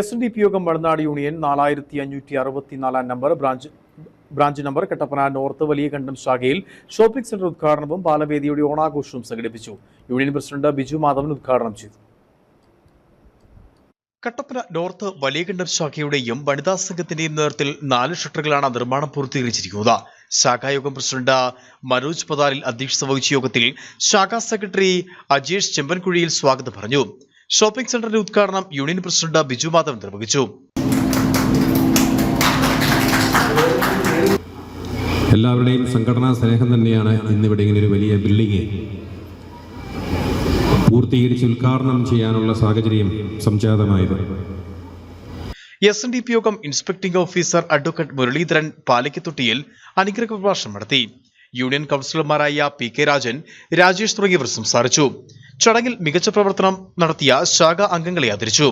S N D P യോഗം മഴനാട് union നാലായിരത്തി അഞ്ഞൂറ്റി അറുപത്തിനാലാം number branch branch number Kattappana north Valiya Kandam ശാഖയിൽ shopping centre ഉദ്ഘാടനവും ബാലവേദിയുടെ ഓണാഘോഷവും സംഘടിപ്പിച്ചു. യൂണിയൻ പ്രസിഡന്റ് ബിജു മാധവൻ ഉദ്ഘാടനം ചെയ്തു. കട്ടപ്പന നോർത്ത് വലിയകണ്ഠം ശാഖയുടെയും വനിതാ സംഘത്തിന്റെയും നേതൃത്വത്തിൽ നാല് ഷട്ടറുകളാണ് നിർമ്മാണം പൂർത്തീകരിച്ചിരിക്കുന്നത്. ശാഖായോഗം പ്രസിഡന്റ് മനോജ് പതാലിൽ അധ്യക്ഷത വഹിച്ച യോഗത്തിൽ ശാഖാ സെക്രട്ടറി അജേഷ് ചെമ്പൻകുഴിയിൽ സ്വാഗതം പറഞ്ഞു. ഷോപ്പിംഗ് സെന്ററിന്റെ ഉദ്ഘാടനം യൂണിയൻ പ്രസിഡന്റ് ബിജു മാധവൻ നിർവഹിച്ചു. എല്ലാവരുടെയും സംഘടനാ സ്നേഹം തന്നെയാണ് ഇന്നിവിടെ ഇങ്ങനെ ഒരു വലിയ ബിൽഡിംഗ്. പൂർത്തീകരിച്ച് ഉദ്ഘാടനം ചെയ്യാനുള്ള സാഹചര്യം സംജാതമായത്. എസ് എൻ ഡി പി യോഗം inspecting officer advocate Muraleedharan Palakkathottiyil അനുഗ്രഹ പ്രഭാഷണം നടത്തി. യൂണിയൻ കൗൺസിലർമാരായ പി കെ രാജൻ രാജേഷ് തുടങ്ങിയവർ സംസാരിച്ചു. ചടങ്ങിൽ മികച്ച പ്രവർത്തനം നടത്തിയ ശാഖ അംഗങ്ങളെ ആദരിച്ചു.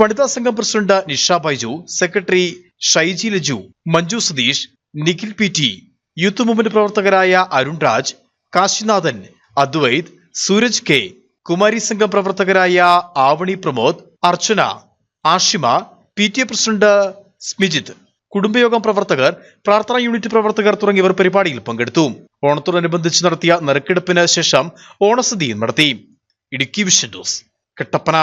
വനിതാ സംഘം president Nisha Baiju secretary Shaiji Laju Manju Satheesh Nikhil P T youth movement പ്രവർത്തകരായ അരുൺ രാജ് കാശിനാഥൻ അദ്വൈത് സൂരജ് കെ കുമാരി സംഘം പ്രവർത്തകരായ Avani Pramod Archana Ashima P T A president Smijith. കുടുംബയോഗം പ്രവർത്തകർ പ്രാർത്ഥനാ യൂണിറ്റ് പ്രവർത്തകർ തുടങ്ങിയവർ പരിപാടിയിൽ പങ്കെടുത്തു. ഓണത്തോടനുബന്ധിച്ച് നടത്തിയ നറുക്കെടുപ്പിന് ശേഷം ഓണസദ്യയും നടത്തി. ഇടുക്കി വിഷൻ കട്ടപ്പന.